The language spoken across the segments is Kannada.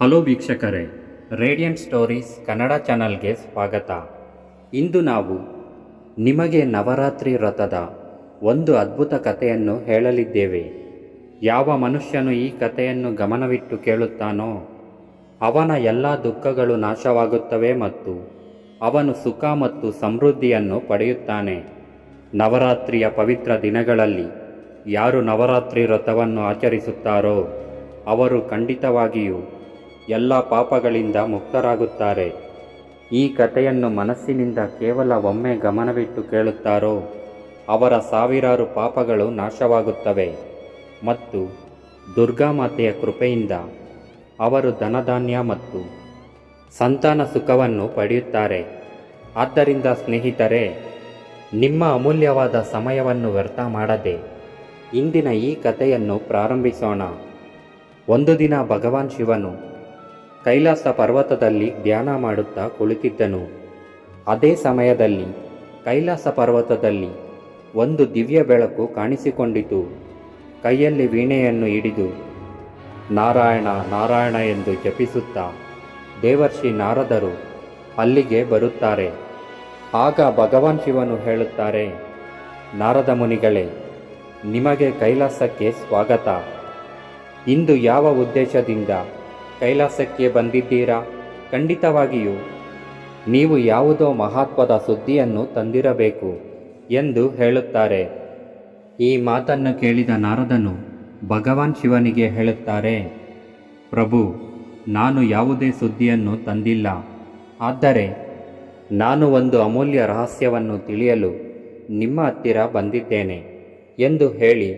ಹಲೋ ವೀಕ್ಷಕರೇ, ರೇಡಿಯಂಟ್ ಸ್ಟೋರೀಸ್ ಕನ್ನಡ ಚಾನಲ್ಗೆ ಸ್ವಾಗತ. ಇಂದು ನಾವು ನಿಮಗೆ ನವರಾತ್ರಿ ವ್ರತದ ಒಂದು ಅದ್ಭುತ ಕಥೆಯನ್ನು ಹೇಳಲಿದ್ದೇವೆ. ಯಾವ ಮನುಷ್ಯನು ಈ ಕಥೆಯನ್ನು ಗಮನವಿಟ್ಟು ಕೇಳುತ್ತಾನೋ, ಅವನ ಎಲ್ಲ ದುಃಖಗಳು ನಾಶವಾಗುತ್ತವೆ ಮತ್ತು ಅವನು ಸುಖ ಮತ್ತು ಸಮೃದ್ಧಿಯನ್ನು ಪಡೆಯುತ್ತಾನೆ. ನವರಾತ್ರಿಯ ಪವಿತ್ರ ದಿನಗಳಲ್ಲಿ ಯಾರು ನವರಾತ್ರಿ ವ್ರತವನ್ನು ಆಚರಿಸುತ್ತಾರೋ, ಅವರು ಖಂಡಿತವಾಗಿಯೂ ಎಲ್ಲ ಪಾಪಗಳಿಂದ ಮುಕ್ತರಾಗುತ್ತಾರೆ. ಈ ಕಥೆಯನ್ನು ಮನಸ್ಸಿನಿಂದ ಕೇವಲ ಒಮ್ಮೆ ಗಮನವಿಟ್ಟು ಕೇಳುತ್ತಾರೋ, ಅವರ ಸಾವಿರಾರು ಪಾಪಗಳು ನಾಶವಾಗುತ್ತವೆ. ಮತ್ತು ದುರ್ಗಾಮಾತೆಯ ಕೃಪೆಯಿಂದ ಅವರು ಧನಧಾನ್ಯ ಮತ್ತು ಸಂತಾನ ಸುಖವನ್ನು ಪಡೆಯುತ್ತಾರೆ. ಆದ್ದರಿಂದ ಸ್ನೇಹಿತರೆ, ನಿಮ್ಮ ಅಮೂಲ್ಯವಾದ ಸಮಯವನ್ನು ವ್ಯರ್ಥ ಮಾಡದೆ ಇಂದಿನ ಈ ಕಥೆಯನ್ನು ಪ್ರಾರಂಭಿಸೋಣ. ಒಂದು ದಿನ ಭಗವಾನ್ ಶಿವನು ಕೈಲಾಸ ಪರ್ವತದಲ್ಲಿ ಧ್ಯಾನ ಮಾಡುತ್ತಾ ಕುಳಿತಿದ್ದನು. ಅದೇ ಸಮಯದಲ್ಲಿ ಕೈಲಾಸ ಪರ್ವತದಲ್ಲಿ ಒಂದು ದಿವ್ಯ ಬೆಳಕು ಕಾಣಿಸಿಕೊಂಡಿತು. ಕೈಯಲ್ಲಿ ವೀಣೆಯನ್ನು ಹಿಡಿದು, ನಾರಾಯಣ ನಾರಾಯಣ ಎಂದು ಜಪಿಸುತ್ತಾ ದೇವರ್ಷಿ ನಾರದರು ಅಲ್ಲಿಗೆ ಬರುತ್ತಾರೆ. ಆಗ ಭಗವಾನ್ ಶಿವನು ಹೇಳುತ್ತಾರೆ, ನಾರದ ಮುನಿಗಳೇ, ನಿಮಗೆ ಕೈಲಾಸಕ್ಕೆ ಸ್ವಾಗತ. ಇಂದು ಯಾವ ಉದ್ದೇಶದಿಂದ ಕೈಲಾಸಕ್ಕೆ ಬಂದಿದ್ದೀರಾ? ಖಂಡಿತವಾಗಿಯೂ. ನೀವು ಯಾವುದೋ ಮಹತ್ವದ ಸುದ್ದಿಯನ್ನು ತಂದಿರಬೇಕು ಎಂದು ಹೇಳುತ್ತಾರೆ. ಈ ಮಾತನ್ನು ಕೇಳಿದ ನಾರದನು ಭಗವಾನ್ ಶಿವನಿಗೆ ಹೇಳುತ್ತಾರೆ, ಪ್ರಭು, ನಾನು ಯಾವುದೇ ಸುದ್ದಿಯನ್ನು ತಂದಿಲ್ಲ. ಆದರೆ ನಾನು ಒಂದು ಅಮೂಲ್ಯ ರಹಸ್ಯವನ್ನು ತಿಳಿಯಲು ನಿಮ್ಮ ಹತ್ತಿರ ಬಂದಿದ್ದೇನೆ ಎಂದು ಹೇಳಿ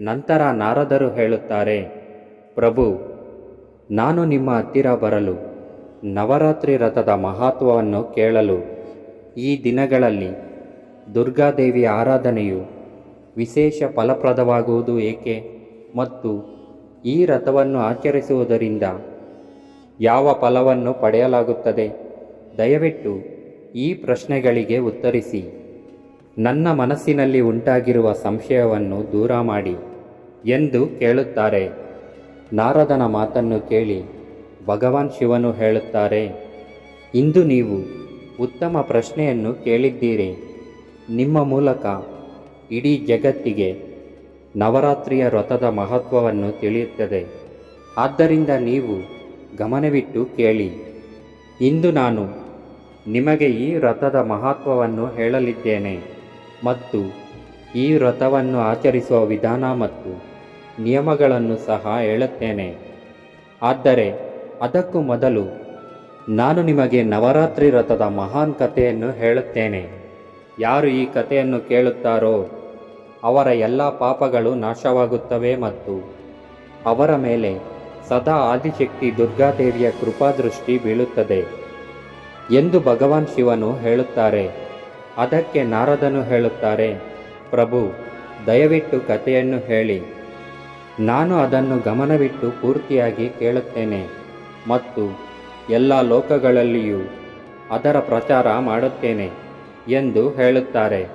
ನಂತರ ನಾರದರು ಹೇಳುತ್ತಾರೆ, ಪ್ರಭು ನಾನು ನಿಮ್ಮ ಹತ್ತಿರ ಬರಲು, ನವರಾತ್ರಿ ರಥದ ಮಹತ್ವವನ್ನು ಕೇಳಲು ಈ ದಿನಗಳಲ್ಲಿ ದುರ್ಗಾದೇವಿ ಆರಾಧನೆಯು ವಿಶೇಷ ಫಲಪ್ರದವಾಗುವುದು ಏಕೆ ಮತ್ತು ಈ ರಥವನ್ನು ಆಚರಿಸುವುದರಿಂದ ಯಾವ ಫಲವನ್ನು ಪಡೆಯಲಾಗುತ್ತದೆ? ದಯವಿಟ್ಟು ಈ ಪ್ರಶ್ನೆಗಳಿಗೆ ಉತ್ತರಿಸಿ. ನನ್ನ ಮನಸ್ಸಿನಲ್ಲಿ ಉಂಟಾಗಿರುವ ಸಂಶಯವನ್ನು ದೂರ ಮಾಡಿ ಎಂದು ಕೇಳುತ್ತಾರೆ. ನಾರದನ ಮಾತನ್ನು ಕೇಳಿ ಭಗವಾನ್ ಶಿವನು ಹೇಳುತ್ತಾರೆ, ಇಂದು ನೀವು ಉತ್ತಮ ಪ್ರಶ್ನೆಯನ್ನು ಕೇಳಿದ್ದೀರಿ. ನಿಮ್ಮ ಮೂಲಕ ಇಡೀ ಜಗತ್ತಿಗೆ ನವರಾತ್ರಿಯ ವ್ರತದ ಮಹತ್ವವನ್ನು ತಿಳಿಯುತ್ತದೆ. ಆದ್ದರಿಂದ ನೀವು ಗಮನವಿಟ್ಟು ಕೇಳಿ. ಇಂದು ನಾನು ನಿಮಗೆ ಈ ವ್ರತದ ಮಹತ್ವವನ್ನು ಹೇಳಲಿದ್ದೇನೆ ಮತ್ತು ಈ ವ್ರತವನ್ನು ಆಚರಿಸುವ ವಿಧಾನ ಮತ್ತು ನಿಯಮಗಳನ್ನು ಸಹ ಹೇಳುತ್ತೇನೆ. ಆದರೆ ಅದಕ್ಕೂ ಮೊದಲು ನಾನು ನಿಮಗೆ ನವರಾತ್ರಿ ರಥದ ಮಹಾನ್ ಕಥೆಯನ್ನು ಹೇಳುತ್ತೇನೆ. ಯಾರು ಈ ಕಥೆಯನ್ನು ಕೇಳುತ್ತಾರೋ ಅವರ ಎಲ್ಲ ಪಾಪಗಳು ನಾಶವಾಗುತ್ತವೆ ಮತ್ತು ಅವರ ಮೇಲೆ ಸದಾ ಆದಿಶಕ್ತಿ ದುರ್ಗಾದೇವಿಯ ಕೃಪಾದೃಷ್ಟಿ ಬೀಳುತ್ತದೆ ಎಂದು ಭಗವಾನ್ ಶಿವನು ಹೇಳುತ್ತಾರೆ. ಅದಕ್ಕೆ ನಾರದನು ಹೇಳುತ್ತಾರೆ, ಪ್ರಭು, ದಯವಿಟ್ಟು ಕಥೆಯನ್ನು ಹೇಳಿ. ನಾನು ಅದನ್ನು ಗಮನವಿಟ್ಟು ಪೂರ್ತಿಯಾಗಿ ಕೇಳುತ್ತೇನೆ ಮತ್ತು ಎಲ್ಲ ಲೋಕಗಳಲ್ಲಿಯೂ ಅದರ ಪ್ರಚಾರ ಮಾಡುತ್ತೇನೆ ಎಂದು ಹೇಳುತ್ತಾರೆ.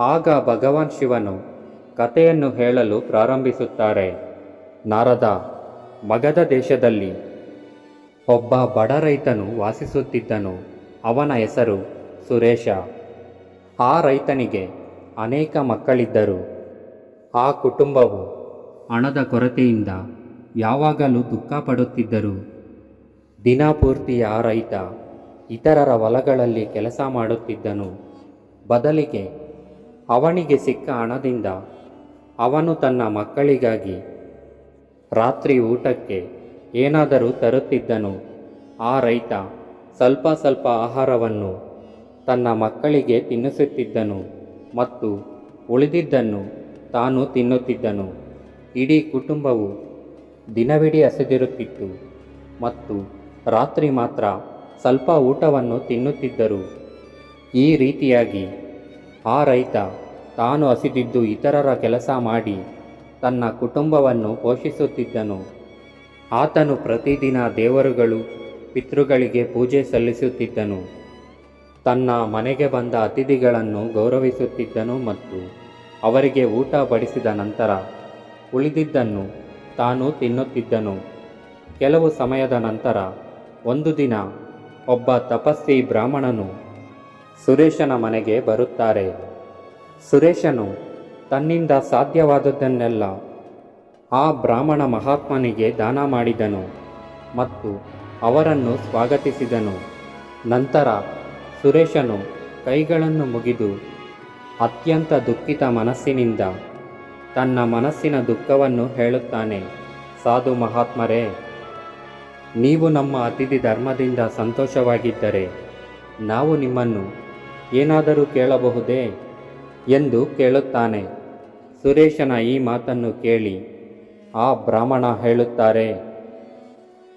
ಆಗ ಭಗವಾನ್ ಶಿವನು ಕಥೆಯನ್ನು ಹೇಳಲು ಪ್ರಾರಂಭಿಸುತ್ತಾರೆ. ನಾರದ ಮಗಧ ದೇಶದಲ್ಲಿ ಒಬ್ಬ ಬಡ ರೈತನು ವಾಸಿಸುತ್ತಿದ್ದನು. ಅವನ ಹೆಸರು ಸುರೇಶ. ಆ ರೈತನಿಗೆ ಅನೇಕ ಮಕ್ಕಳಿದ್ದರು. ಆ ಕುಟುಂಬವು ಹಣದ ಕೊರತೆಯಿಂದ ಯಾವಾಗಲೂ ದುಃಖ ಪಡುತ್ತಿದ್ದರು. ದಿನಪೂರ್ತಿ ಆ ರೈತ ಇತರರ ಹೊಲಗಳಲ್ಲಿ ಕೆಲಸ ಮಾಡುತ್ತಿದ್ದನು. ಬದಲಿಗೆ ಅವನಿಗೆ ಸಿಕ್ಕ ಹಣದಿಂದ ಅವನು ತನ್ನ ಮಕ್ಕಳಿಗಾಗಿ ರಾತ್ರಿ ಊಟಕ್ಕೆ ಏನಾದರೂ ತರುತ್ತಿದ್ದನು. ಆ ರೈತ ಸ್ವಲ್ಪ ಸ್ವಲ್ಪ ಆಹಾರವನ್ನು ತನ್ನ ಮಕ್ಕಳಿಗೆ ತಿನ್ನಿಸುತ್ತಿದ್ದನು ಮತ್ತು ಉಳಿದಿದ್ದನ್ನು ತಾನು ತಿನ್ನುತ್ತಿದ್ದನು. ಇಡೀ ಕುಟುಂಬವು ದಿನವಿಡೀ ಹಸಿದಿರುತ್ತಿತ್ತು ಮತ್ತು ರಾತ್ರಿ ಮಾತ್ರ ಸ್ವಲ್ಪ ಊಟವನ್ನು ತಿನ್ನುತ್ತಿದ್ದರು. ಈ ರೀತಿಯಾಗಿ ಆ ರೈತ ತಾನು ಹಸಿದಿದ್ದು ಇತರರ ಕೆಲಸ ಮಾಡಿ ತನ್ನ ಕುಟುಂಬವನ್ನು ಪೋಷಿಸುತ್ತಿದ್ದನು. ಆತನು ಪ್ರತಿದಿನ ದೇವರುಗಳು, ಪಿತೃಗಳಿಗೆ ಪೂಜೆ ಸಲ್ಲಿಸುತ್ತಿದ್ದನು. ತನ್ನ ಮನೆಗೆ ಬಂದ ಅತಿಥಿಗಳನ್ನು ಗೌರವಿಸುತ್ತಿದ್ದನು ಮತ್ತು ಅವರಿಗೆ ಊಟ ಬಡಿಸಿದ ನಂತರ ಉಳಿದಿದ್ದನ್ನು ತಾನು ತಿನ್ನುತ್ತಿದ್ದನು. ಕೆಲವು ಸಮಯದ ನಂತರ ಒಂದು ದಿನ ಒಬ್ಬ ತಪಸ್ವಿ ಬ್ರಾಹ್ಮಣನು ಸುರೇಶನ ಮನೆಗೆ ಬರುತ್ತಾರೆ. ಸುರೇಶನು ತನ್ನಿಂದ ಸಾಧ್ಯವಾದದ್ದನ್ನೆಲ್ಲ ಆ ಬ್ರಾಹ್ಮಣ ಮಹಾತ್ಮನಿಗೆ ದಾನ ಮಾಡಿದನು ಮತ್ತು ಅವರನ್ನು ಸ್ವಾಗತಿಸಿದನು. ನಂತರ ಸುರೇಶನು ಕೈಗಳನ್ನು ಮುಗಿದು ಅತ್ಯಂತ ದುಃಖಿತ ಮನಸ್ಸಿನಿಂದ ತನ್ನ ಮನಸ್ಸಿನ ದುಃಖವನ್ನು ಹೇಳುತ್ತಾನೆ. ಸಾಧು ಮಹಾತ್ಮರೇ, ನೀವು ನಮ್ಮ ಅತಿಥಿ ಧರ್ಮದಿಂದ ಸಂತೋಷವಾಗಿದ್ದರೆ ನಾವು ನಿಮ್ಮನ್ನು ಏನಾದರೂ ಕೇಳಬಹುದೇ ಎಂದು ಕೇಳುತ್ತಾನೆ. ಸುರೇಶನ ಈ ಮಾತನ್ನು ಕೇಳಿ ಆ ಬ್ರಾಹ್ಮಣ ಹೇಳುತ್ತಾರೆ,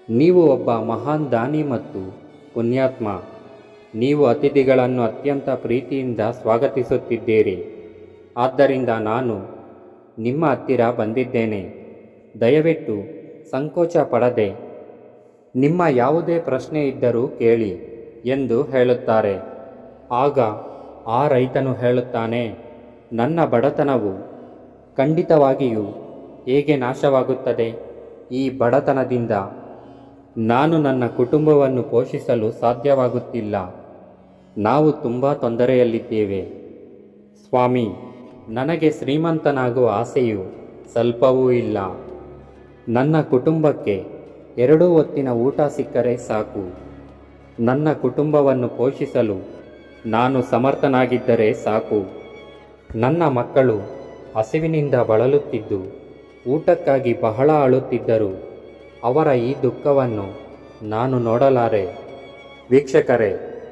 ನೀವು ಒಬ್ಬ ಮಹಾನ್ ದಾನಿ ಮತ್ತು ಪುಣ್ಯಾತ್ಮ. ನೀವು ಅತಿಥಿಗಳನ್ನು ಅತ್ಯಂತ ಪ್ರೀತಿಯಿಂದ ಸ್ವಾಗತಿಸುತ್ತಿದ್ದೀರಿ. ಆದ್ದರಿಂದ ನಾನು ನಿಮ್ಮ ಹತ್ತಿರ ಬಂದಿದ್ದೇನೆ. ದಯವಿಟ್ಟು ಸಂಕೋಚ ಪಡದೆ ನಿಮ್ಮ ಯಾವುದೇ ಪ್ರಶ್ನೆ ಇದ್ದರೂ ಕೇಳಿ ಎಂದು ಹೇಳುತ್ತಾರೆ. ಆಗ ಆ ರೈತನು ಹೇಳುತ್ತಾನೆ, ನನ್ನ ಬಡತನವು ಖಂಡಿತವಾಗಿಯೂ ಹೇಗೆ ನಾಶವಾಗುತ್ತದೆ? ಈ ಬಡತನದಿಂದ ನಾನು ನನ್ನ ಕುಟುಂಬವನ್ನು ಪೋಷಿಸಲು ಸಾಧ್ಯವಾಗುತ್ತಿಲ್ಲ. ನಾವು ತುಂಬ ತೊಂದರೆಯಲ್ಲಿದ್ದೇವೆ. ಸ್ವಾಮಿ ನನಗೆ ಶ್ರೀಮಂತನಾಗುವ ಆಸೆಯು ಸ್ವಲ್ಪವೂ ಇಲ್ಲ. ನನ್ನ ಕುಟುಂಬಕ್ಕೆ ಎರಡೂ ಹೊತ್ತಿನ ಊಟ ಸಿಕ್ಕರೆ ಸಾಕು. ನನ್ನ ಕುಟುಂಬವನ್ನು ಪೋಷಿಸಲು ನಾನು ಸಮರ್ಥನಾಗಿದ್ದರೆ ಸಾಕು. ನನ್ನ ಮಕ್ಕಳು ಹಸಿವಿನಿಂದ ಬಳಲುತ್ತಿದ್ದು, ಊಟಕ್ಕಾಗಿ ಬಹಳ ಅಳುತ್ತಿದ್ದರು. ಅವರ ಈ ದುಃಖವನ್ನು ನಾನು ನೋಡಲಾರೆ. ವೀಕ್ಷಕರೇ,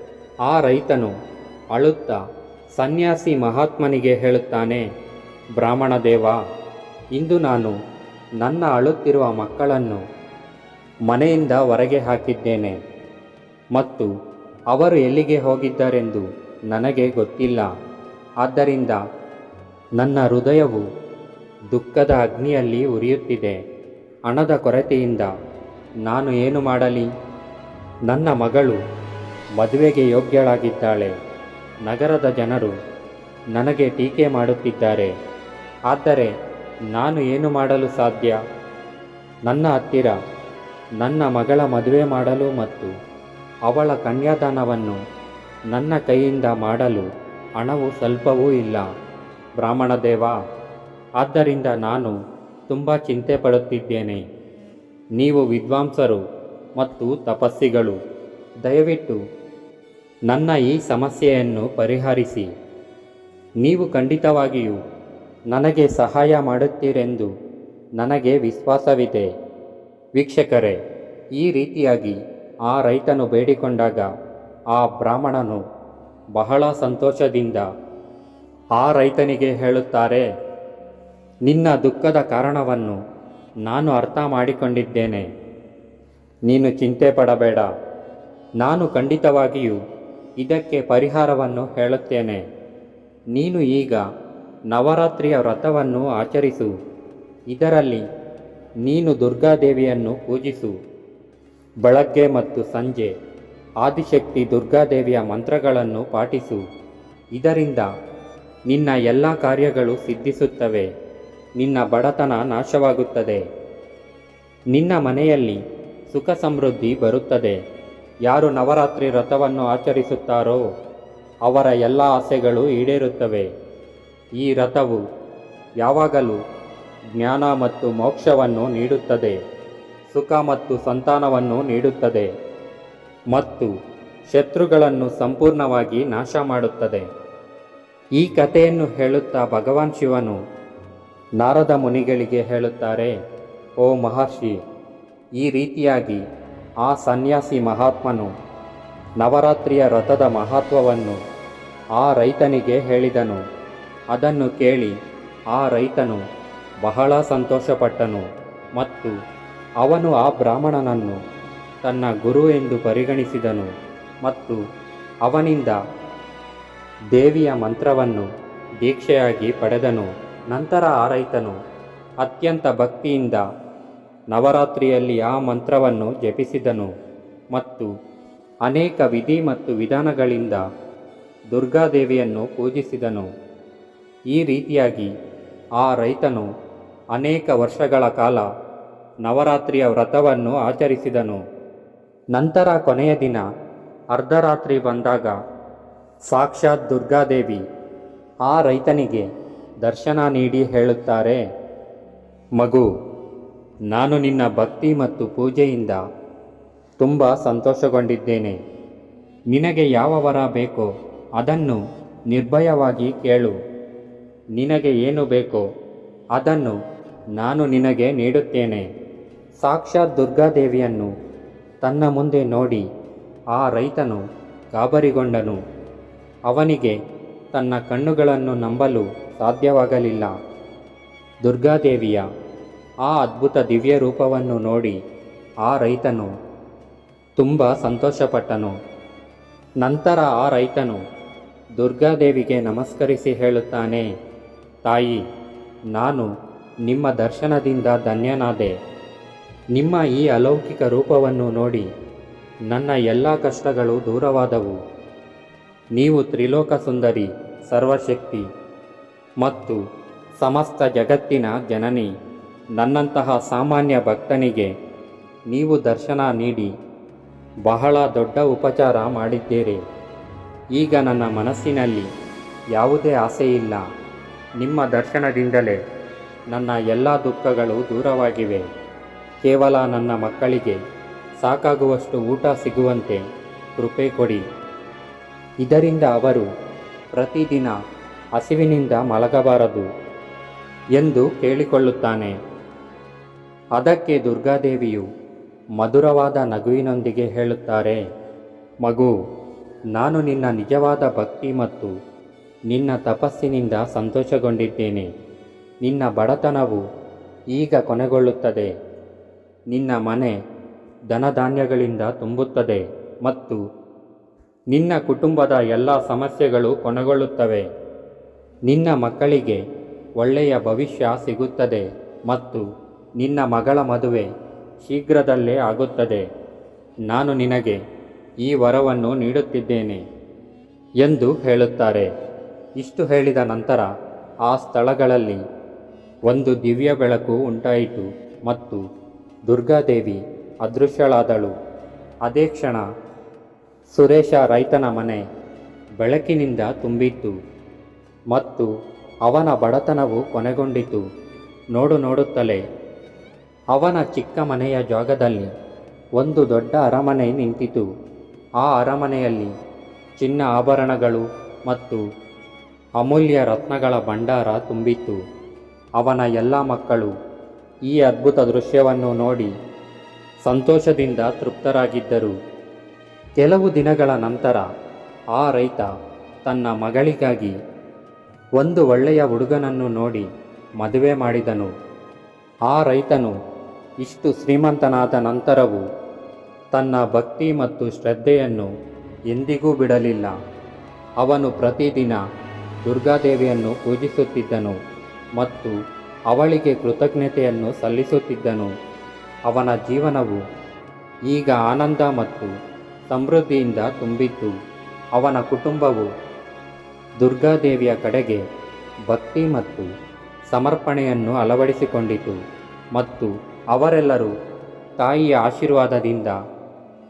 ಆ ರೈತನು ಅಳುತ್ತಾ ಸನ್ಯಾಸಿ ಮಹಾತ್ಮನಿಗೆ ಹೇಳುತ್ತಾನೆ, ಬ್ರಾಹ್ಮಣ ದೇವ, ಇಂದು ನಾನು ನನ್ನ ಅಳುತ್ತಿರುವ ಮಕ್ಕಳನ್ನು ಮನೆಯಿಂದ ಹೊರಗೆ ಹಾಕಿದ್ದೇನೆ ಮತ್ತು ಅವರು ಎಲ್ಲಿಗೆ ಹೋಗಿದ್ದಾರೆಂದು ನನಗೆ ಗೊತ್ತಿಲ್ಲ. ಆದ್ದರಿಂದ ನನ್ನ ಹೃದಯವು ದುಃಖದ ಅಗ್ನಿಯಲ್ಲಿ ಉರಿಯುತ್ತಿದೆ. ಹಣದ ಕೊರತೆಯಿಂದ ನಾನು ಏನು ಮಾಡಲಿ? ನನ್ನ ಮಗಳು ಮದುವೆಗೆ ಯೋಗ್ಯಳಾಗಿದ್ದಾಳೆ. ನಗರದ ಜನರು ನನಗೆ ಟೀಕೆ ಮಾಡುತ್ತಿದ್ದಾರೆ. ಆದರೆ ನಾನು ಏನು ಮಾಡಲು ಸಾಧ್ಯ? ನನ್ನ ಹತ್ತಿರ ನನ್ನ ಮಗಳ ಮದುವೆ ಮಾಡಲು ಮತ್ತು ಅವಳ ಕನ್ಯಾದಾನವನ್ನು ನನ್ನ ಕೈಯಿಂದ ಮಾಡಲು ಹಣವು ಸ್ವಲ್ಪವೂ ಇಲ್ಲ. ಬ್ರಾಹ್ಮಣ ದೇವ, ಆದ್ದರಿಂದ ನಾನು ತುಂಬ ಚಿಂತೆ ಪಡುತ್ತಿದ್ದೇನೆ ನೀವು ವಿದ್ವಾಂಸರು ಮತ್ತು ತಪಸ್ಸಿಗಳು, ದಯವಿಟ್ಟು ನನ್ನ ಈ ಸಮಸ್ಯೆಯನ್ನು ಪರಿಹರಿಸಿ. ನೀವು ಖಂಡಿತವಾಗಿಯೂ ನನಗೆ ಸಹಾಯ ಮಾಡುತ್ತೀರೆಂದು ನನಗೆ ವಿಶ್ವಾಸವಿದೆ. ವೀಕ್ಷಕರೇ, ಈ ರೀತಿಯಾಗಿ ಆ ರೈತನು ಬೇಡಿಕೊಂಡಾಗ ಆ ಬ್ರಾಹ್ಮಣನು ಬಹಳ ಸಂತೋಷದಿಂದ ಆ ರೈತನಿಗೆ ಹೇಳುತ್ತಾರೆ, ನಿನ್ನ ದುಃಖದ ಕಾರಣವನ್ನು ನಾನು ಅರ್ಥ ಮಾಡಿಕೊಂಡಿದ್ದೇನೆ. ನೀನು ಚಿಂತೆ ಪಡಬೇಡ. ನಾನು ಖಂಡಿತವಾಗಿಯೂ ಇದಕ್ಕೆ ಪರಿಹಾರವನ್ನು ಹೇಳುತ್ತೇನೆ. ನೀನು ಈಗ ನವರಾತ್ರಿಯ ವ್ರತವನ್ನು ಆಚರಿಸು. ಇದರಲ್ಲಿ ನೀನು ದುರ್ಗಾದೇವಿಯನ್ನು ಪೂಜಿಸು. ಬೆಳಗ್ಗೆ ಮತ್ತು ಸಂಜೆ ಆದಿಶಕ್ತಿ ದುರ್ಗಾದೇವಿಯ ಮಂತ್ರಗಳನ್ನು ಪಾಠಿಸು. ಇದರಿಂದ ನಿನ್ನ ಎಲ್ಲ ಕಾರ್ಯಗಳು ಸಿದ್ಧಿಸುತ್ತವೆ. ನಿನ್ನ ಬಡತನ ನಾಶವಾಗುತ್ತದೆ. ನಿನ್ನ ಮನೆಯಲ್ಲಿ ಸುಖ ಸಮೃದ್ಧಿ ಬರುತ್ತದೆ. ಯಾರು ನವರಾತ್ರಿ ವ್ರತವನ್ನು ಆಚರಿಸುತ್ತಾರೋ ಅವರ ಎಲ್ಲ ಆಸೆಗಳು ಈಡೇರುತ್ತವೆ. ಈ ರಥವು ಯಾವಾಗಲೂ ಜ್ಞಾನ ಮತ್ತು ಮೋಕ್ಷವನ್ನು ನೀಡುತ್ತದೆ, ಸುಖ ಮತ್ತು ಸಂತಾನವನ್ನು ನೀಡುತ್ತದೆ ಮತ್ತು ಶತ್ರುಗಳನ್ನು ಸಂಪೂರ್ಣವಾಗಿ ನಾಶ ಮಾಡುತ್ತದೆ ಈ ಕಥೆಯನ್ನು ಹೇಳುತ್ತಾ ಭಗವಾನ್ ಶಿವನು ನಾರದ ಮುನಿಗಳಿಗೆ ಹೇಳುತ್ತಾರೆ, ಓ ಮಹರ್ಷಿ, ಈ ರೀತಿಯಾಗಿ ಆ ಸನ್ಯಾಸಿ ಮಹಾತ್ಮನು ನವರಾತ್ರಿಯ ವ್ರತದ ಮಹತ್ವವನ್ನು ಆ ರೈತನಿಗೆ ಹೇಳಿದನು. ಅದನ್ನು ಕೇಳಿ ಆ ರೈತನು ಬಹಳ ಸಂತೋಷಪಟ್ಟನು ಮತ್ತು ಅವನು ಆ ಬ್ರಾಹ್ಮಣನನ್ನು ತನ್ನ ಗುರು ಎಂದು ಪರಿಗಣಿಸಿದನು ಮತ್ತು ಅವನಿಂದ ದೇವಿಯ ಮಂತ್ರವನ್ನು ದೀಕ್ಷೆಯಾಗಿ ಪಡೆದನು. ನಂತರ ಆ ರೈತನು ಅತ್ಯಂತ ಭಕ್ತಿಯಿಂದ ನವರಾತ್ರಿಯಲ್ಲಿ ಆ ಮಂತ್ರವನ್ನು ಜಪಿಸಿದನು. ಮತ್ತು ಅನೇಕ ವಿಧಿ ಮತ್ತು ವಿಧಾನಗಳಿಂದ ದುರ್ಗಾದೇವಿಯನ್ನು ಪೂಜಿಸಿದನು. ಈ ರೀತಿಯಾಗಿ ಆ ರೈತನು ಅನೇಕ ವರ್ಷಗಳ ಕಾಲ ನವರಾತ್ರಿಯ ವ್ರತವನ್ನು ಆಚರಿಸಿದನು. ನಂತರ ಕೊನೆಯ ದಿನ ಅರ್ಧರಾತ್ರಿ ಬಂದಾಗ ಸಾಕ್ಷಾತ್ ದುರ್ಗಾದೇವಿ ಆ ರೈತನಿಗೆ ದರ್ಶನ ನೀಡಿ ಹೇಳುತ್ತಾರೆ, ಮಗು ನಾನು ನಿನ್ನ ಭಕ್ತಿ ಮತ್ತು ಪೂಜೆಯಿಂದ ತುಂಬ ಸಂತೋಷಗೊಂಡಿದ್ದೇನೆ. ನಿನಗೆ ಯಾವ ವರ ಬೇಕೋ ಅದನ್ನು ನಿರ್ಭಯವಾಗಿ ಕೇಳು. ನಿನಗೆ ಏನು ಬೇಕೋ ಅದನ್ನು ನಾನು ನಿನಗೆ ನೀಡುತ್ತೇನೆ. ಸಾಕ್ಷಾತ್ ದುರ್ಗಾದೇವಿಯನ್ನು ತನ್ನ ಮುಂದೆ ನೋಡಿ ಆ ರೈತನು ಗಾಬರಿಗೊಂಡನು. ಅವನಿಗೆ ತನ್ನ ಕಣ್ಣುಗಳನ್ನು ನಂಬಲು ಸಾಧ್ಯವಾಗಲಿಲ್ಲ. ದುರ್ಗಾದೇವಿಯ ಆ ಅದ್ಭುತ ದಿವ್ಯ ರೂಪವನ್ನು ನೋಡಿ ಆ ರೈತನು ತುಂಬ ಸಂತೋಷಪಟ್ಟನು. ನಂತರ ಆ ರೈತನು ದುರ್ಗಾದೇವಿಗೆ ನಮಸ್ಕರಿಸಿ ಹೇಳುತ್ತಾನೆ, ತಾಯಿ, ನಾನು ನಿಮ್ಮ ದರ್ಶನದಿಂದ ಧನ್ಯನಾದೆ. ನಿಮ್ಮ ಈ ಅಲೌಕಿಕ ರೂಪವನ್ನು ನೋಡಿ ನನ್ನ ಎಲ್ಲ ಕಷ್ಟಗಳು ದೂರವಾದವು. ನೀವು ತ್ರಿಲೋಕ ಸುಂದರಿ, ಸರ್ವಶಕ್ತಿ ಮತ್ತು ಸಮಸ್ತ ಜಗತ್ತಿನ ಜನನಿ. ನನ್ನಂತಹ ಸಾಮಾನ್ಯ ಭಕ್ತನಿಗೆ ನೀವು ದರ್ಶನ ನೀಡಿ. ಬಹಳ ದೊಡ್ಡ ಉಪಚಾರ ಮಾಡಿದ್ದೀರಿ. ಈಗ ನನ್ನ ಮನಸ್ಸಿನಲ್ಲಿ ಯಾವುದೇ ಆಸೆಯಿಲ್ಲ. ನಿಮ್ಮ ದರ್ಶನದಿಂದಲೇ ನನ್ನ ಎಲ್ಲ ದುಃಖಗಳು ದೂರವಾಗಿವೆ. ಕೇವಲ ನನ್ನ ಮಕ್ಕಳಿಗೆ ಸಾಕಾಗುವಷ್ಟು ಊಟ ಸಿಗುವಂತೆ ಕೃಪೆ ಕೊಡಿ. ಇದರಿಂದ ಅವರು ಪ್ರತಿದಿನ ಹಸಿವಿನಿಂದ ಮಲಗಬಾರದು ಎಂದು ಕೇಳಿಕೊಳ್ಳುತ್ತಾನೆ. ಅದಕ್ಕೆ ದುರ್ಗಾದೇವಿಯು ಮಧುರವಾದ ನಗುವಿನೊಂದಿಗೆ ಹೇಳುತ್ತಾರೆ, ಮಗು, ನಾನು ನಿನ್ನ ನಿಜವಾದ ಭಕ್ತಿ ಮತ್ತು ನಿನ್ನ ತಪಸ್ಸಿನಿಂದ ಸಂತೋಷಗೊಂಡಿದ್ದೇನೆ. ನಿನ್ನ ಬಡತನವು ಈಗ ಕೊನೆಗೊಳ್ಳುತ್ತದೆ. ನಿನ್ನ ಮನೆ ಧನಧಾನ್ಯಗಳಿಂದ ತುಂಬುತ್ತದೆ ಮತ್ತು ನಿನ್ನ ಕುಟುಂಬದ ಎಲ್ಲ ಸಮಸ್ಯೆಗಳು ಕೊನೆಗೊಳ್ಳುತ್ತವೆ. ನಿನ್ನ ಮಕ್ಕಳಿಗೆ ಒಳ್ಳೆಯ ಭವಿಷ್ಯ ಸಿಗುತ್ತದೆ ಮತ್ತು ನಿನ್ನ ಮಗಳ ಮದುವೆ ಶೀಘ್ರದಲ್ಲೇ ಆಗುತ್ತದೆ. ನಾನು ನಿನಗೆ ಈ ವರವನ್ನು ನೀಡುತ್ತಿದ್ದೇನೆ ಎಂದು ಹೇಳುತ್ತಾರೆ. ಇಷ್ಟು ಹೇಳಿದ ನಂತರ ಆ ಸ್ಥಳಗಳಲ್ಲಿ ಒಂದು ದಿವ್ಯ ಬೆಳಕು ಉಂಟಾಯಿತು ಮತ್ತು ದುರ್ಗಾದೇವಿ ಅದೃಶ್ಯಳಾದಳು. ಅದೇ ಕ್ಷಣ ಸುರೇಶ ರೈತನ ಮನೆ ಬೆಳಕಿನಿಂದ ತುಂಬಿತ್ತು ಮತ್ತು ಅವನ ಬಡತನವು ಕೊನೆಗೊಂಡಿತು. ನೋಡು ನೋಡುತ್ತಲೇ ಅವನ ಚಿಕ್ಕ ಮನೆಯ ಜಾಗದಲ್ಲಿ ಒಂದು ದೊಡ್ಡ ಅರಮನೆ ನಿಂತಿತು. ಆ ಅರಮನೆಯಲ್ಲಿ ಚಿನ್ನ ಆಭರಣಗಳು ಮತ್ತು ಅಮೂಲ್ಯ ರತ್ನಗಳ ಭಂಡಾರ ತುಂಬಿತ್ತು. ಅವನ ಎಲ್ಲ ಮಕ್ಕಳು ಈ ಅದ್ಭುತ ದೃಶ್ಯವನ್ನು ನೋಡಿ ಸಂತೋಷದಿಂದ ತೃಪ್ತರಾಗಿದ್ದರು. ಕೆಲವು ದಿನಗಳ ನಂತರ ಆ ರೈತ ತನ್ನ ಮಗಳಿಗಾಗಿ ಒಂದು ಒಳ್ಳೆಯ ಹುಡುಗನನ್ನು ನೋಡಿ ಮದುವೆ ಮಾಡಿದನು. ಆ ರೈತನು ಇಷ್ಟು ಶ್ರೀಮಂತನಾದ ನಂತರವೂ ತನ್ನ ಭಕ್ತಿ ಮತ್ತು ಶ್ರದ್ಧೆಯನ್ನು ಎಂದಿಗೂ ಬಿಡಲಿಲ್ಲ. ಅವನು ಪ್ರತಿದಿನ ದುರ್ಗಾದೇವಿಯನ್ನು ಪೂಜಿಸುತ್ತಿದ್ದನು ಮತ್ತು ಅವಳಿಗೆ ಕೃತಜ್ಞತೆಯನ್ನು ಸಲ್ಲಿಸುತ್ತಿದ್ದನು. ಅವನ ಜೀವನವು ಈಗ ಆನಂದ ಮತ್ತು ಸಮೃದ್ಧಿಯಿಂದ ತುಂಬಿತ್ತು. ಅವನ ಕುಟುಂಬವು ದುರ್ಗಾದೇವಿಯ ಕಡೆಗೆ ಭಕ್ತಿ ಮತ್ತು ಸಮರ್ಪಣೆಯನ್ನು ಅಳವಡಿಸಿಕೊಂಡಿತು ಮತ್ತು ಅವರೆಲ್ಲರೂ ತಾಯಿಯ ಆಶೀರ್ವಾದದಿಂದ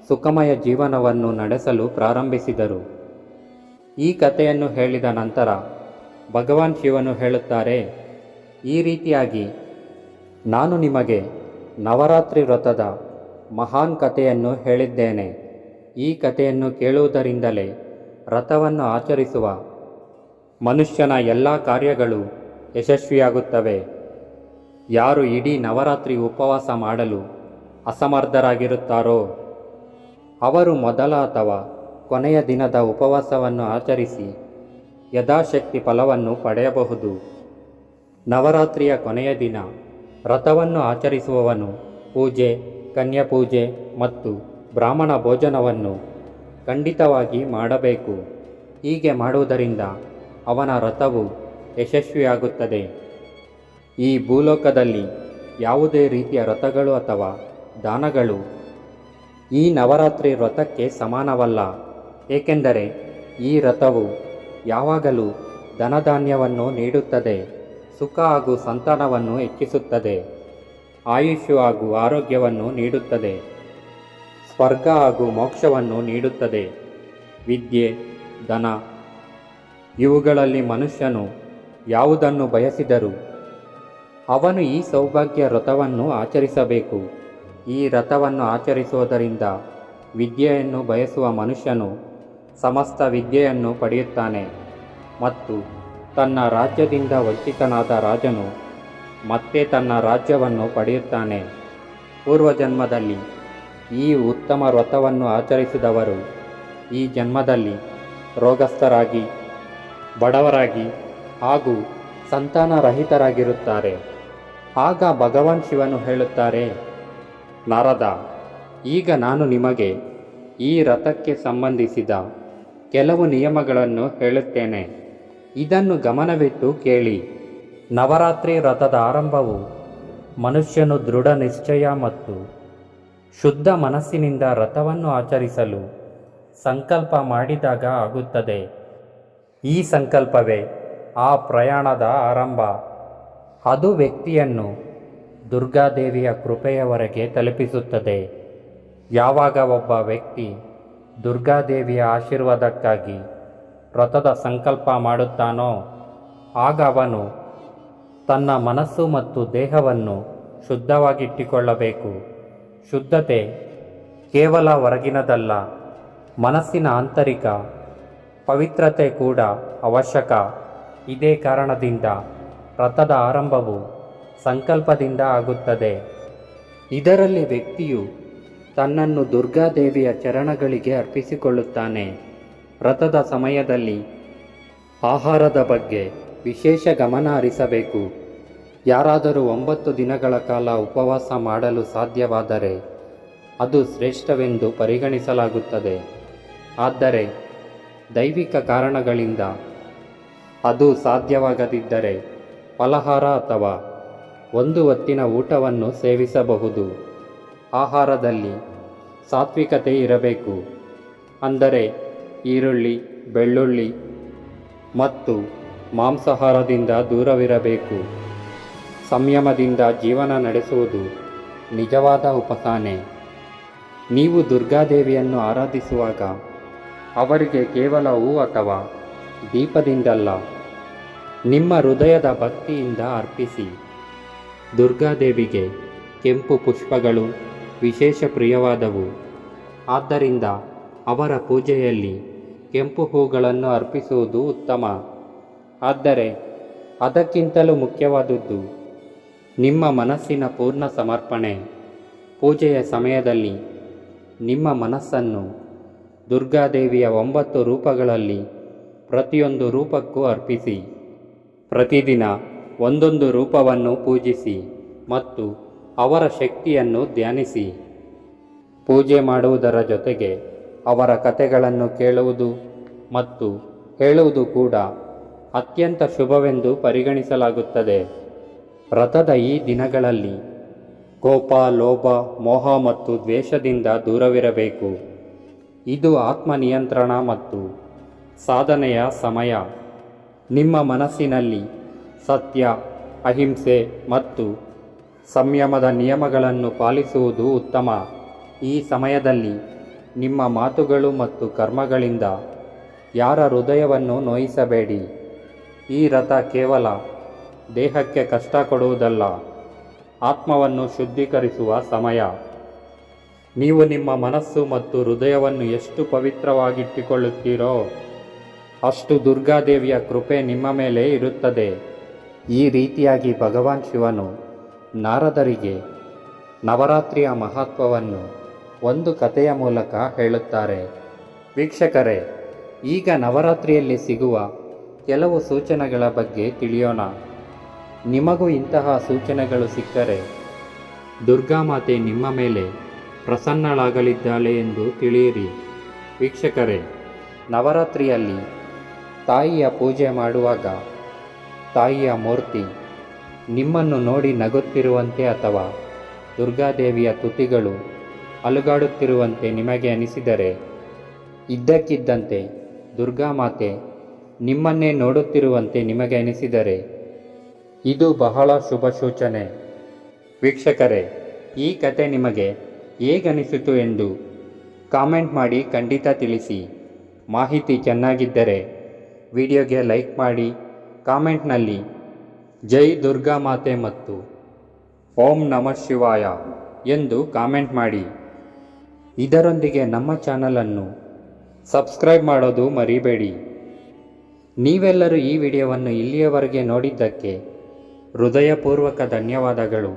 ಸುಖಮಯ ಜೀವನವನ್ನು ನಡೆಸಲು ಪ್ರಾರಂಭಿಸಿದರು. ಈ ಕಥೆಯನ್ನು ಹೇಳಿದ ನಂತರ ಭಗವಾನ್ ಶಿವನು ಹೇಳುತ್ತಾರೆ, ಈ ರೀತಿಯಾಗಿ ನಾನು ನಿಮಗೆ ನವರಾತ್ರಿ ವ್ರತದ ಮಹಾನ್ ಕಥೆಯನ್ನು ಹೇಳಿದ್ದೇನೆ. ಈ ಕಥೆಯನ್ನು ಕೇಳುವುದರಿಂದಲೇ ವ್ರತವನ್ನು ಆಚರಿಸುವ ಮನುಷ್ಯನ ಎಲ್ಲ ಕಾರ್ಯಗಳು ಯಶಸ್ವಿಯಾಗುತ್ತವೆ. ಯಾರು ಇಡೀ ನವರಾತ್ರಿ ಉಪವಾಸ ಮಾಡಲು ಅಸಮರ್ಥರಾಗಿರುತ್ತಾರೋ? ಅವರು ಮೊದಲ ಅಥವಾ ಕೊನೆಯ ದಿನದ ಉಪವಾಸವನ್ನು ಆಚರಿಸಿ ಯಥಾಶಕ್ತಿ ಫಲವನ್ನು ಪಡೆಯಬಹುದು. ನವರಾತ್ರಿಯ ಕೊನೆಯ ದಿನ ರಥವನ್ನು ಆಚರಿಸುವವನು ಪೂಜೆ, ಕನ್ಯಪೂಜೆ ಮತ್ತು ಬ್ರಾಹ್ಮಣ ಭೋಜನವನ್ನು ಖಂಡಿತವಾಗಿ ಮಾಡಬೇಕು. ಹೀಗೆ ಮಾಡುವುದರಿಂದ ಅವನ ರಥವು ಯಶಸ್ವಿಯಾಗುತ್ತದೆ. ಈ ಭೂಲೋಕದಲ್ಲಿ ಯಾವುದೇ ರೀತಿಯ ವ್ರತಗಳು ಅಥವಾ ದಾನಗಳು ಈ ನವರಾತ್ರಿ ವ್ರತಕ್ಕೆ ಸಮಾನವಲ್ಲ. ಏಕೆಂದರೆ ಈ ವ್ರತವು ಯಾವಾಗಲೂ ಧನಧಾನ್ಯವನ್ನು ನೀಡುತ್ತದೆ, ಸುಖ ಹಾಗೂ ಸಂತಾನವನ್ನು ಹೆಚ್ಚಿಸುತ್ತದೆ, ಆಯುಷ್ಯು ಹಾಗೂ ಆರೋಗ್ಯವನ್ನು ನೀಡುತ್ತದೆ, ಸ್ವರ್ಗ ಹಾಗೂ ಮೋಕ್ಷವನ್ನು ನೀಡುತ್ತದೆ. ವಿದ್ಯೆ, ಧನ ಇವುಗಳಲ್ಲಿ ಮನುಷ್ಯನು ಯಾವುದನ್ನು ಬಯಸಿದರೂ ಅವನು ಈ ಸೌಭಾಗ್ಯ ವ್ರತವನ್ನು ಆಚರಿಸಬೇಕು. ಈ ವ್ರತವನ್ನು ಆಚರಿಸುವುದರಿಂದ ವಿದ್ಯೆಯನ್ನು ಬಯಸುವ ಮನುಷ್ಯನು ಸಮಸ್ತ ವಿದ್ಯೆಯನ್ನು ಪಡೆಯುತ್ತಾನೆ ಮತ್ತು ತನ್ನ ರಾಜ್ಯದಿಂದ ವಂಚಿತನಾದ ರಾಜನು ಮತ್ತೆ ತನ್ನ ರಾಜ್ಯವನ್ನು ಪಡೆಯುತ್ತಾನೆ. ಪೂರ್ವಜನ್ಮದಲ್ಲಿ ಈ ಉತ್ತಮ ವ್ರತವನ್ನು ಆಚರಿಸಿದವರು ಈ ಜನ್ಮದಲ್ಲಿ ರೋಗಸ್ಥರಾಗಿ, ಬಡವರಾಗಿ ಹಾಗೂ ಸಂತಾನರಹಿತರಾಗಿರುತ್ತಾರೆ. ಆಗ ಭಗವಾನ್ ಶಿವನು ಹೇಳುತ್ತಾರೆ, ನಾರದ, ಈಗ ನಾನು ನಿಮಗೆ ಈ ರಥಕ್ಕೆ ಸಂಬಂಧಿಸಿದ ಕೆಲವು ನಿಯಮಗಳನ್ನು ಹೇಳುತ್ತೇನೆ. ಇದನ್ನು ಗಮನವಿಟ್ಟು ಕೇಳಿ. ನವರಾತ್ರಿ ರಥದ ಆರಂಭವು ಮನುಷ್ಯನು ದೃಢ ನಿಶ್ಚಯ ಮತ್ತು ಶುದ್ಧ ಮನಸ್ಸಿನಿಂದ ರಥವನ್ನು ಆಚರಿಸಲು ಸಂಕಲ್ಪ ಮಾಡಿದಾಗ ಆಗುತ್ತದೆ. ಈ ಸಂಕಲ್ಪವೇ ಆ ಪ್ರಯಾಣದ ಆರಂಭ. ಅದು ವ್ಯಕ್ತಿಯನ್ನು ದುರ್ಗಾದೇವಿಯ ಕೃಪೆಯವರೆಗೆ ತಲುಪಿಸುತ್ತದೆ. ಯಾವಾಗ ಒಬ್ಬ ವ್ಯಕ್ತಿ ದುರ್ಗಾದೇವಿಯ ಆಶೀರ್ವಾದಕ್ಕಾಗಿ ವ್ರತದ ಸಂಕಲ್ಪ ಮಾಡುತ್ತಾನೋ, ಆಗ ಅವನು ತನ್ನ ಮನಸ್ಸು ಮತ್ತು ದೇಹವನ್ನು ಶುದ್ಧವಾಗಿಟ್ಟುಕೊಳ್ಳಬೇಕು. ಶುದ್ಧತೆ ಕೇವಲ ಹೊರಗಿನದಲ್ಲ, ಮನಸ್ಸಿನ ಆಂತರಿಕ ಪವಿತ್ರತೆ ಕೂಡ ಅವಶ್ಯಕ. ಇದೇ ಕಾರಣದಿಂದ ವ್ರತದ ಆರಂಭವು ಸಂಕಲ್ಪದಿಂದ ಆಗುತ್ತದೆ. ಇದರಲ್ಲಿ ವ್ಯಕ್ತಿಯು ತನ್ನನ್ನು ದುರ್ಗಾದೇವಿಯ ಚರಣಗಳಿಗೆ ಅರ್ಪಿಸಿಕೊಳ್ಳುತ್ತಾನೆ. ರಥದ ಸಮಯದಲ್ಲಿ ಆಹಾರದ ಬಗ್ಗೆ ವಿಶೇಷ ಗಮನ ಹರಿಸಬೇಕು. ಯಾರಾದರೂ ಒಂಬತ್ತು ದಿನಗಳ ಕಾಲ ಉಪವಾಸ ಮಾಡಲು ಸಾಧ್ಯವಾದರೆ ಅದು ಶ್ರೇಷ್ಠವೆಂದು ಪರಿಗಣಿಸಲಾಗುತ್ತದೆ. ಆದರೆ ದೈವಿಕ ಕಾರಣಗಳಿಂದ ಅದು ಸಾಧ್ಯವಾಗದಿದ್ದರೆ ಫಲಹಾರ ಅಥವಾ ಒಂದು ಹೊತ್ತಿನ ಊಟವನ್ನು ಸೇವಿಸಬಹುದು. ಆಹಾರದಲ್ಲಿ ಸಾತ್ವಿಕತೆ ಇರಬೇಕು. ಅಂದರೆ ಈರುಳ್ಳಿ, ಬೆಳ್ಳುಳ್ಳಿ ಮತ್ತು ಮಾಂಸಾಹಾರದಿಂದ ದೂರವಿರಬೇಕು. ಸಂಯಮದಿಂದ ಜೀವನ ನಡೆಸುವುದು ನಿಜವಾದ ಉಪಸಾನೆ. ನೀವು ದುರ್ಗಾದೇವಿಯನ್ನು ಆರಾಧಿಸುವಾಗ ಅವರಿಗೆ ಕೇವಲ ಹೂ ಅಥವಾ ದೀಪದಿಂದಲ್ಲ ನಿಮ್ಮ ಹೃದಯದ ಭಕ್ತಿಯಿಂದ ಅರ್ಪಿಸಿ. ದುರ್ಗಾದೇವಿಗೆ ಕೆಂಪು ಪುಷ್ಪಗಳು ವಿಶೇಷ ಪ್ರಿಯವಾದವು. ಆದ್ದರಿಂದ ಅವರ ಪೂಜೆಯಲ್ಲಿ ಕೆಂಪು ಹೂಗಳನ್ನು ಅರ್ಪಿಸುವುದು ಉತ್ತಮ. ಆದರೆ ಅದಕ್ಕಿಂತಲೂ ಮುಖ್ಯವಾದದ್ದು ನಿಮ್ಮ ಮನಸ್ಸಿನ ಪೂರ್ಣ ಸಮರ್ಪಣೆ. ಪೂಜೆಯ ಸಮಯದಲ್ಲಿ ನಿಮ್ಮ ಮನಸ್ಸನ್ನು ದುರ್ಗಾದೇವಿಯ ಒಂಬತ್ತು ರೂಪಗಳಲ್ಲಿ ಪ್ರತಿಯೊಂದು ರೂಪಕ್ಕೂ ಅರ್ಪಿಸಿ. ಪ್ರತಿದಿನ ಒಂದೊಂದು ರೂಪವನ್ನು ಪೂಜಿಸಿ ಮತ್ತು ಅವರ ಶಕ್ತಿಯನ್ನು ಧ್ಯಾನಿಸಿ. ಪೂಜೆ ಮಾಡುವುದರ ಜೊತೆಗೆ ಅವರ ಕಥೆಗಳನ್ನು ಕೇಳುವುದು ಮತ್ತು ಹೇಳುವುದು ಕೂಡ ಅತ್ಯಂತ ಶುಭವೆಂದು ಪರಿಗಣಿಸಲಾಗುತ್ತದೆ. ವ್ರತದ ಈ ದಿನಗಳಲ್ಲಿ ಕೋಪ ಲೋಭ ಮೋಹ ಮತ್ತು ದ್ವೇಷದಿಂದ ದೂರವಿರಬೇಕು. ಇದು ಆತ್ಮ ನಿಯಂತ್ರಣ ಮತ್ತು ಸಾಧನೆಯ ಸಮಯ. ನಿಮ್ಮ ಮನಸ್ಸಿನಲ್ಲಿ ಸತ್ಯ, ಅಹಿಂಸೆ ಮತ್ತು ಸಂಯಮದ ನಿಯಮಗಳನ್ನು ಪಾಲಿಸುವುದು ಉತ್ತಮ. ಈ ಸಮಯದಲ್ಲಿ ನಿಮ್ಮ ಮಾತುಗಳು ಮತ್ತು ಕರ್ಮಗಳಿಂದ ಯಾರ ಹೃದಯವನ್ನು ನೋಯಿಸಬೇಡಿ. ಈ ರಥ ಕೇವಲ ದೇಹಕ್ಕೆ ಕಷ್ಟ ಕೊಡುವುದಲ್ಲ, ಆತ್ಮವನ್ನು ಶುದ್ಧೀಕರಿಸುವ ಸಮಯ. ನೀವು ನಿಮ್ಮ ಮನಸ್ಸು ಮತ್ತು ಹೃದಯವನ್ನು ಎಷ್ಟು ಪವಿತ್ರವಾಗಿಟ್ಟುಕೊಳ್ಳುತ್ತೀರೋ ಅಷ್ಟು ದುರ್ಗಾದೇವಿಯ ಕೃಪೆ ನಿಮ್ಮ ಮೇಲೆ ಇರುತ್ತದೆ. ಈ ರೀತಿಯಾಗಿ ಭಗವಾನ್ ಶಿವನು ನಾರದರಿಗೆ ನವರಾತ್ರಿಯ ಮಹತ್ವವನ್ನು ಒಂದು ಕಥೆಯ ಮೂಲಕ ಹೇಳುತ್ತಾರೆ. ವೀಕ್ಷಕರೇ, ಈಗ ನವರಾತ್ರಿಯಲ್ಲಿ ಸಿಗುವ ಕೆಲವು ಸೂಚನೆಗಳ ಬಗ್ಗೆ ತಿಳಿಯೋಣ. ನಿಮಗೂ ಇಂತಹ ಸೂಚನೆಗಳು ಸಿಕ್ಕರೆ ದುರ್ಗಾಮಾತೆ ನಿಮ್ಮ ಮೇಲೆ ಪ್ರಸನ್ನಳಾಗಲಿದ್ದಾಳೆ ಎಂದು ತಿಳಿಯಿರಿ. ವೀಕ್ಷಕರೇ, ನವರಾತ್ರಿಯಲ್ಲಿ ತಾಯಿಯ ಪೂಜೆ ಮಾಡುವಾಗ, ತಾಯಿಯ ಮೂರ್ತಿ, ನಿಮ್ಮನ್ನು ನೋಡಿ ನಗುತ್ತಿರುವಂತೆ ಅಥವಾ ದುರ್ಗಾದೇವಿಯ ತುತಿಗಳು ಅಲುಗಾಡುತ್ತಿರುವಂತೆ ನಿಮಗೆ ಅನಿಸಿದರೆ, ಇದ್ದಕ್ಕಿದ್ದಂತೆ ದುರ್ಗಾಮಾತೆ ನಿಮ್ಮನ್ನೇ ನೋಡುತ್ತಿರುವಂತೆ ನಿಮಗೆ ಅನಿಸಿದರೆ, ಇದು ಬಹಳ ಶುಭ ಸೂಚನೆ. ವೀಕ್ಷಕರೇ, ಈ ಕತೆ ನಿಮಗೆ ಹೇಗನಿಸಿತು ಎಂದು ಕಾಮೆಂಟ್ ಮಾಡಿ ಖಂಡಿತ ತಿಳಿಸಿ. ಮಾಹಿತಿ ಚೆನ್ನಾಗಿದ್ದರೆ ವಿಡಿಯೋಗೆ ಲೈಕ್ ಮಾಡಿ ಕಾಮೆಂಟ್ನಲ್ಲಿ ಜೈ ದುರ್ಗಾ ಮಾತೆ ಮತ್ತು ಓಂ ನಮಃ ಶಿವಾಯ ಎಂದು ಕಾಮೆಂಟ್ ಮಾಡಿ. ಇದರೊಂದಿಗೆ ನಮ್ಮ ಚಾನಲನ್ನು ಸಬ್ಸ್ಕ್ರೈಬ್ ಮಾಡೋದು ಮರಿಬೇಡಿ. ನೀವೆಲ್ಲರೂ ಈ ವಿಡಿಯೋವನ್ನು ಇಲ್ಲಿಯವರೆಗೆ ನೋಡಿದ್ದಕ್ಕೆ ಹೃದಯಪೂರ್ವಕ ಧನ್ಯವಾದಗಳು.